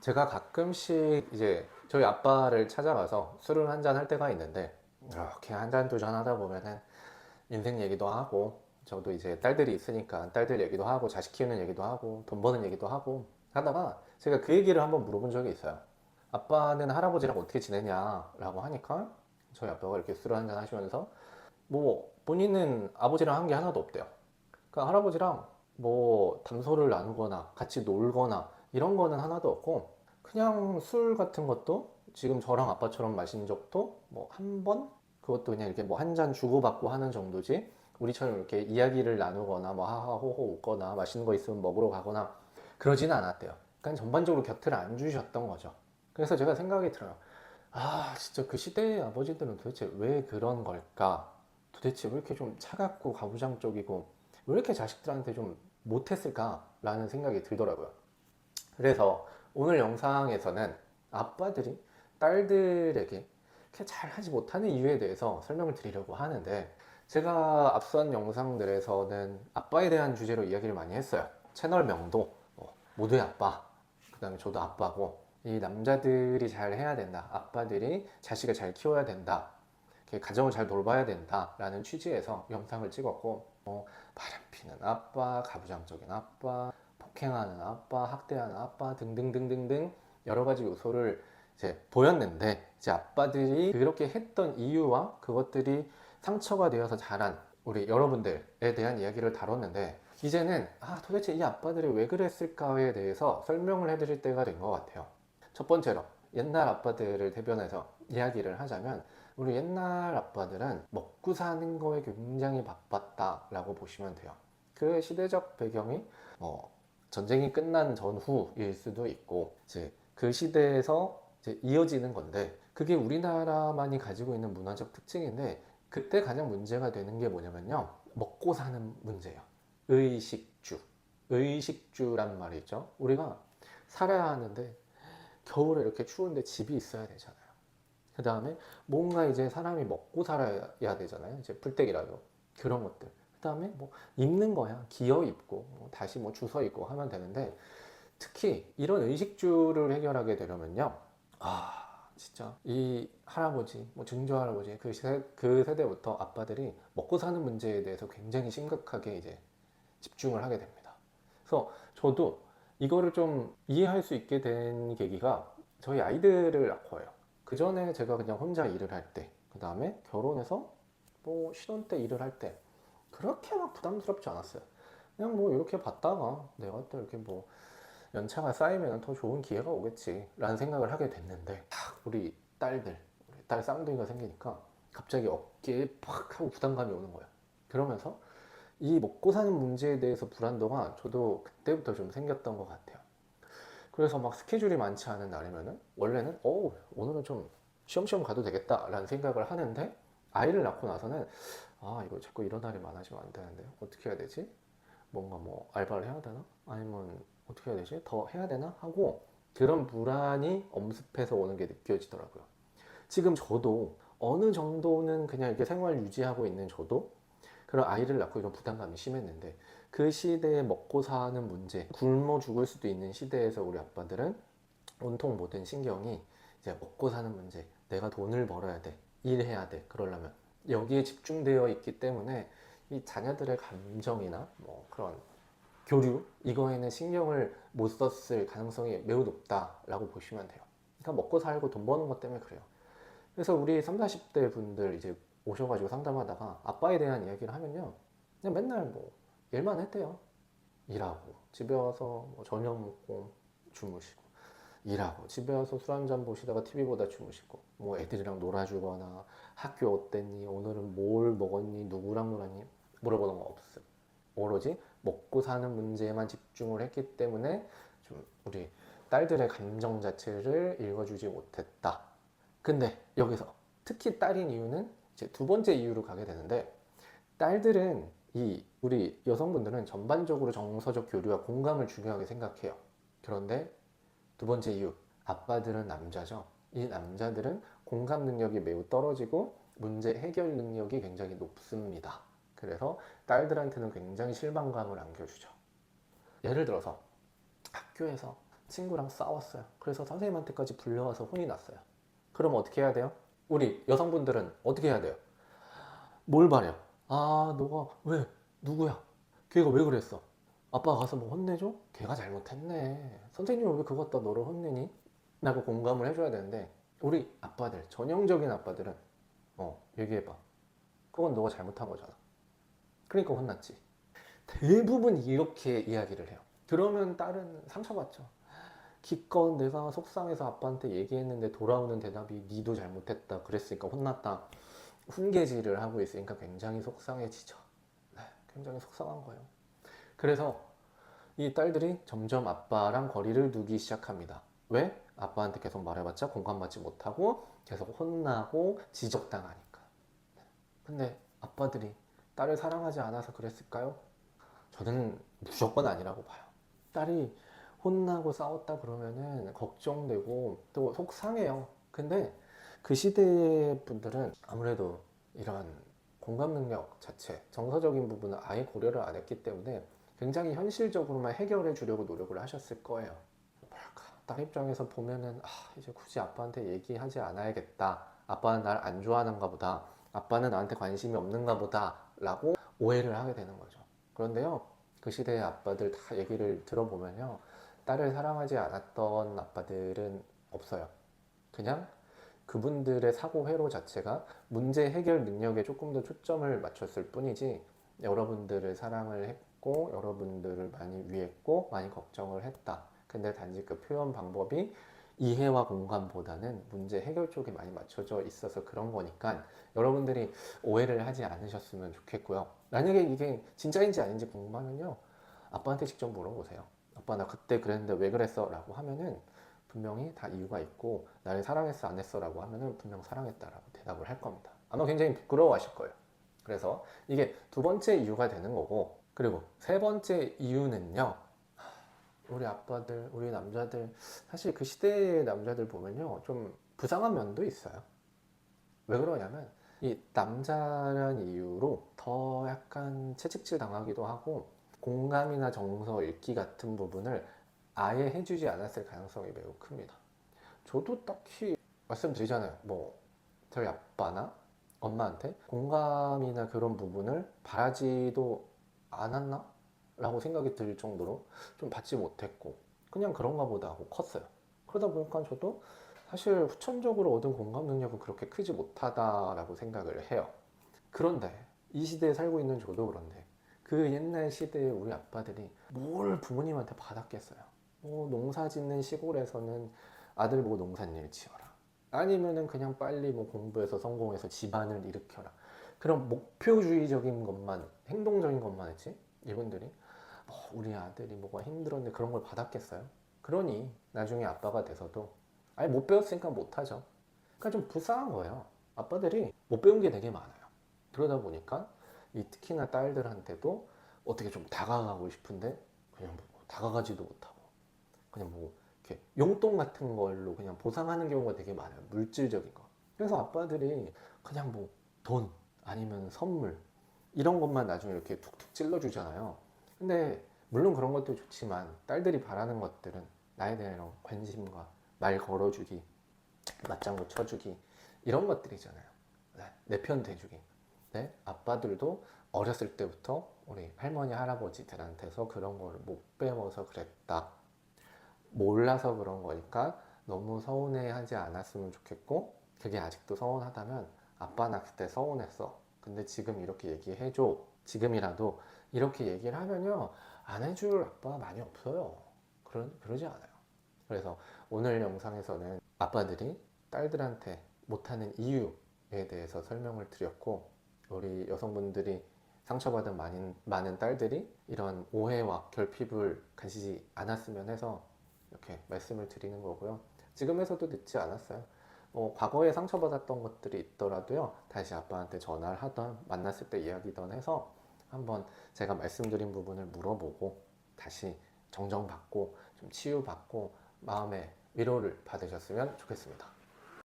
제가 가끔씩 이제 저희 아빠를 찾아가서 술을 한 잔 할 때가 있는데 이렇게 한 잔 두 잔 하다 보면은 인생 얘기도 하고 저도 이제 딸들이 있으니까 딸들 얘기도 하고 자식 키우는 얘기도 하고 돈 버는 얘기도 하고 하다가 제가 그 얘기를 한번 물어본 적이 있어요. 아빠는 할아버지랑 어떻게 지내냐라고 하니까 저희 아빠가 이렇게 술을 한잔 하시면서 뭐 본인은 아버지랑 한 게 하나도 없대요. 그러니까 할아버지랑 뭐 담소를 나누거나 같이 놀거나 이런 거는 하나도 없고 그냥 술 같은 것도 지금 저랑 아빠처럼 마신 적도 뭐 한 번? 그것도 그냥 이렇게 뭐 한 잔 주고받고 하는 정도지 우리처럼 이렇게 이야기를 나누거나 뭐 하하호호 웃거나 맛있는 거 있으면 먹으러 가거나 그러지는 않았대요. 그러니까 전반적으로 곁을 안 주셨던 거죠. 그래서 제가 생각이 들어요. 아, 진짜 그 시대의 아버지들은 도대체 왜 그런 걸까? 도대체 왜 이렇게 좀 차갑고 가부장적이고 왜 이렇게 자식들한테 좀 못했을까라는 생각이 들더라고요. 그래서 오늘 영상에서는 아빠들이 딸들에게 이렇게 잘 하지 못하는 이유에 대해서 설명을 드리려고 하는데 제가 앞선 영상들에서는 아빠에 대한 주제로 이야기를 많이 했어요. 채널명도 뭐, 모두의 아빠, 그 다음에 저도 아빠고 이 남자들이 잘 해야 된다. 아빠들이 자식을 잘 키워야 된다. 가정을 잘 돌봐야 된다 라는 취지에서 영상을 찍었고 뭐 바람피는 아빠, 가부장적인 아빠, 폭행하는 아빠, 학대하는 아빠 등등등등등 여러 가지 요소를 이제 보였는데 이제 아빠들이 그렇게 했던 이유와 그것들이 상처가 되어서 자란 우리 여러분들에 대한 이야기를 다뤘는데 이제는 아 도대체 이 아빠들이 왜 그랬을까에 대해서 설명을 해드릴 때가 된 것 같아요. 첫 번째로 옛날 아빠들을 대변해서 이야기를 하자면 우리 옛날 아빠들은 먹고 사는 거에 굉장히 바빴다라고 보시면 돼요. 그 시대적 배경이 뭐 전쟁이 끝난 전후일 수도 있고 이제 그 시대에서 이제 이어지는 건데 그게 우리나라만이 가지고 있는 문화적 특징인데 그때 가장 문제가 되는 게 뭐냐면요. 먹고 사는 문제예요. 의식주. 의식주란 말이 있죠. 우리가 살아야 하는데 겨울에 이렇게 추운데 집이 있어야 되잖아요. 그 다음에 뭔가 이제 사람이 먹고 살아야 되잖아요. 이제 풀떼기라도. 그런 것들 그 다음에 뭐 입는 거야. 기어 입고 뭐 다시 뭐 주워 입고 하면 되는데 특히 이런 의식주를 해결하게 되려면요. 아 진짜 이 할아버지 뭐 증조 할아버지 그, 세, 그 세대부터 아빠들이 먹고 사는 문제에 대해서 굉장히 심각하게 이제 집중을 하게 됩니다. 그래서 저도 이거를 좀 이해할 수 있게 된 계기가 저희 아이들을 낳고 해요. 그 전에 제가 그냥 혼자 일을 할 때 그 다음에 결혼해서 뭐 신혼 때 일을 할 때 그렇게 막 부담스럽지 않았어요. 그냥 뭐 이렇게 봤다가 내가 또 이렇게 뭐 연차가 쌓이면 더 좋은 기회가 오겠지 라는 생각을 하게 됐는데 딱 우리 딸들 우리 딸 쌍둥이가 생기니까 갑자기 어깨에 팍 하고 부담감이 오는 거예요. 그러면서 이 먹고 사는 문제에 대해서 불안도가 저도 그때부터 좀 생겼던 것 같아요. 그래서 막 스케줄이 많지 않은 날이면은 원래는 어 오늘은 좀 쉬엄쉬엄 가도 되겠다 라는 생각을 하는데 아이를 낳고 나서는 아 이거 자꾸 이런 날이 많아지면 안 되는데 어떻게 해야 되지 뭔가 뭐 알바를 해야 되나 아니면 어떻게 해야 되지? 더 해야 되나? 하고 그런 불안이 엄습해서 오는 게 느껴지더라고요. 지금 저도 어느 정도는 그냥 이렇게 생활 유지하고 있는 저도 그런 아이를 낳고 이런 부담감이 심했는데 그 시대에 먹고 사는 문제, 굶어 죽을 수도 있는 시대에서 우리 아빠들은 온통 모든 신경이 이제 먹고 사는 문제, 내가 돈을 벌어야 돼, 일해야 돼, 그러려면 여기에 집중되어 있기 때문에 이 자녀들의 감정이나 뭐 그런 교류 이거에는 신경을 못 썼을 가능성이 매우 높다라고 보시면 돼요. 그러니까 먹고 살고 돈 버는 것 때문에 그래요. 그래서 우리 3, 40대 분들 이제 오셔가지고 상담하다가 아빠에 대한 이야기를 하면요. 그냥 맨날 뭐 일만 했대요. 일하고 집에 와서 뭐 저녁 먹고 주무시고 일하고 집에 와서 술 한 잔 보시다가 TV 보다 주무시고 뭐 애들이랑 놀아주거나 학교 어땠니 오늘은 뭘 먹었니 누구랑 놀았니 물어보는 거 없음. 오로지 먹고 사는 문제에만 집중을 했기 때문에 좀 우리 딸들의 감정 자체를 읽어주지 못했다. 근데 여기서 특히 딸인 이유는 이제 두 번째 이유로 가게 되는데 딸들은 이 우리 여성분들은 전반적으로 정서적 교류와 공감을 중요하게 생각해요. 그런데 두 번째 이유 아빠들은 남자죠. 이 남자들은 공감 능력이 매우 떨어지고 문제 해결 능력이 굉장히 높습니다. 그래서 딸들한테는 굉장히 실망감을 안겨주죠. 예를 들어서 학교에서 친구랑 싸웠어요. 그래서 선생님한테까지 불려와서 혼이 났어요. 그럼 어떻게 해야 돼요? 우리 여성분들은 어떻게 해야 돼요? 뭘 바래요? 아, 너가 왜? 누구야? 걔가 왜 그랬어? 아빠가 가서 뭐 혼내줘? 걔가 잘못했네. 선생님은 왜 그거 갖다 너를 혼내니? 라고 공감을 해줘야 되는데 우리 아빠들, 전형적인 아빠들은 어, 얘기해봐. 그건 너가 잘못한 거잖아. 그러니까 혼났지. 대부분 이렇게 이야기를 해요. 그러면 딸은 상처받죠. 기껏 내가 속상해서 아빠한테 얘기했는데 돌아오는 대답이 니도 잘못했다. 그랬으니까 혼났다. 훈계질을 하고 있으니까 굉장히 속상해지죠. 네, 굉장히 속상한 거예요. 그래서 이 딸들이 점점 아빠랑 거리를 두기 시작합니다. 왜? 아빠한테 계속 말해봤자 공감받지 못하고 계속 혼나고 지적당하니까. 근데 아빠들이 딸을 사랑하지 않아서 그랬을까요? 저는 무조건 아니라고 봐요. 딸이 혼나고 싸웠다 그러면은 걱정되고 또 속상해요. 근데 그 시대 분들은 아무래도 이런 공감 능력 자체, 정서적인 부분을 아예 고려를 안 했기 때문에 굉장히 현실적으로만 해결해 주려고 노력을 하셨을 거예요. 딸 입장에서 보면은 아, 이제 굳이 아빠한테 얘기하지 않아야겠다. 아빠는 날 안 좋아하는가 보다. 아빠는 나한테 관심이 없는가 보다. 라고 오해를 하게 되는 거죠. 그런데요, 그 시대의 아빠들 다 얘기를 들어보면요. 딸을 사랑하지 않았던 아빠들은 없어요. 그냥 그분들의 사고 회로 자체가 문제 해결 능력에 조금 더 초점을 맞췄을 뿐이지 여러분들을 사랑을 했고 여러분들을 많이 위했고 많이 걱정을 했다. 근데 단지 그 표현 방법이 이해와 공감보다는 문제 해결 쪽에 많이 맞춰져 있어서 그런 거니까 여러분들이 오해를 하지 않으셨으면 좋겠고요. 만약에 이게 진짜인지 아닌지 궁금하면요. 아빠한테 직접 물어보세요. 아빠 나 그때 그랬는데 왜 그랬어? 라고 하면은 분명히 다 이유가 있고 나를 사랑했어 안 했어 라고 하면은 분명 사랑했다라고 대답을 할 겁니다. 아마 굉장히 부끄러워하실 거예요. 그래서 이게 두 번째 이유가 되는 거고 그리고 세 번째 이유는요. 우리 아빠들, 우리 남자들 사실 그 시대의 남자들 보면요 좀 부상한 면도 있어요. 왜 그러냐면 이 남자란 이유로 더 약간 채찍질 당하기도 하고 공감이나 정서 읽기 같은 부분을 아예 해주지 않았을 가능성이 매우 큽니다. 저도 딱히 말씀드리잖아요. 뭐 저희 아빠나 엄마한테 공감이나 그런 부분을 바라지도 않았나? 라고 생각이 들 정도로 좀 받지 못했고 그냥 그런가 보다 하고 컸어요. 그러다 보니까 저도 사실 후천적으로 얻은 공감 능력은 그렇게 크지 못하다라고 생각을 해요. 그런데 이 시대에 살고 있는 저도 그런데 그 옛날 시대에 우리 아빠들이 뭘 부모님한테 받았겠어요. 뭐 농사 짓는 시골에서는 아들 보고 농사일 지어라. 아니면은 그냥 빨리 뭐 공부해서 성공해서 집안을 일으켜라. 그런 목표주의적인 것만, 행동적인 것만 했지. 이분들이 뭐 우리 아들이 뭐가 힘들었는데 그런 걸 받았겠어요? 그러니 나중에 아빠가 돼서도 아니 못 배웠으니까 못하죠. 그러니까 좀 불쌍한 거예요. 아빠들이 못 배운 게 되게 많아요. 그러다 보니까 이 특히나 딸들한테도 어떻게 좀 다가가고 싶은데 그냥 뭐 다가가지도 못하고 그냥 뭐 이렇게 용돈 같은 걸로 그냥 보상하는 경우가 되게 많아요. 물질적인 거. 그래서 아빠들이 그냥 뭐 돈 아니면 선물 이런 것만 나중에 이렇게 툭툭 찔러주잖아요. 근데 물론 그런 것도 좋지만 딸들이 바라는 것들은 나에 대한 이런 관심과 말 걸어주기, 맞장구 쳐주기 이런 것들이잖아요. 내편 대주기. 네? 아빠들도 어렸을 때부터 우리 할머니 할아버지들한테서 그런 걸 못 배워서 그랬다. 몰라서 그런 거니까 너무 서운해하지 않았으면 좋겠고 그게 아직도 서운하다면 아빠 나 그때 서운했어. 근데 지금 이렇게 얘기해줘. 지금이라도 이렇게 얘기를 하면요 안 해줄 아빠가 많이 없어요. 그러, 그러지 않아요. 그래서 오늘 영상에서는 아빠들이 딸들한테 못하는 이유에 대해서 설명을 드렸고 우리 여성분들이 상처받은 많은, 많은 딸들이 이런 오해와 결핍을 가지지 않았으면 해서 이렇게 말씀을 드리는 거고요. 지금에서도 늦지 않았어요. 뭐 과거에 상처받았던 것들이 있더라도요. 다시 아빠한테 전화를 하던 만났을 때 이야기던 해서 한번 제가 말씀드린 부분을 물어보고 다시 정정받고 좀 치유받고 마음의 위로를 받으셨으면 좋겠습니다.